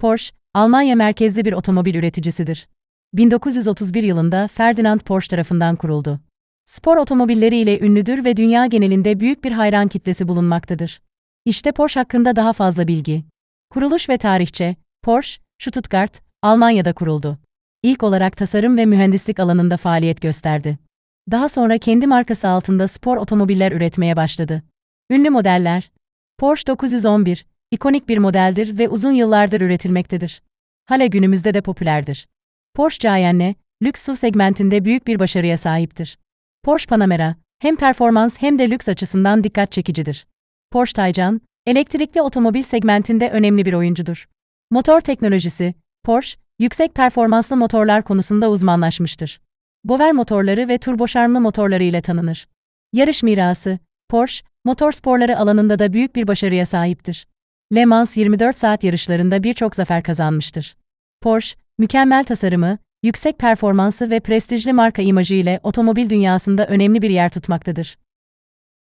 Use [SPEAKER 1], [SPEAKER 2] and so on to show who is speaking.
[SPEAKER 1] Porsche, Almanya merkezli bir otomobil üreticisidir. 1931 yılında Ferdinand Porsche tarafından kuruldu. Spor otomobilleriyle ünlüdür ve dünya genelinde büyük bir hayran kitlesi bulunmaktadır. İşte Porsche hakkında daha fazla bilgi. Kuruluş ve tarihçe, Porsche, Stuttgart, Almanya'da kuruldu. İlk olarak tasarım ve mühendislik alanında faaliyet gösterdi. Daha sonra kendi markası altında spor otomobiller üretmeye başladı. Ünlü modeller Porsche 911, ikonik bir modeldir ve uzun yıllardır üretilmektedir. Hala günümüzde de popülerdir. Porsche Cayenne, lüks SUV segmentinde büyük bir başarıya sahiptir. Porsche Panamera, hem performans hem de lüks açısından dikkat çekicidir. Porsche Taycan, elektrikli otomobil segmentinde önemli bir oyuncudur. Motor teknolojisi, Porsche, yüksek performanslı motorlar konusunda uzmanlaşmıştır. Bover motorları ve turboşarmlı motorları ile tanınır. Yarış mirası, Porsche, motor sporları alanında da büyük bir başarıya sahiptir. Le Mans 24 saat yarışlarında birçok zafer kazanmıştır. Porsche, mükemmel tasarımı, yüksek performansı ve prestijli marka imajı ile otomobil dünyasında önemli bir yer tutmaktadır.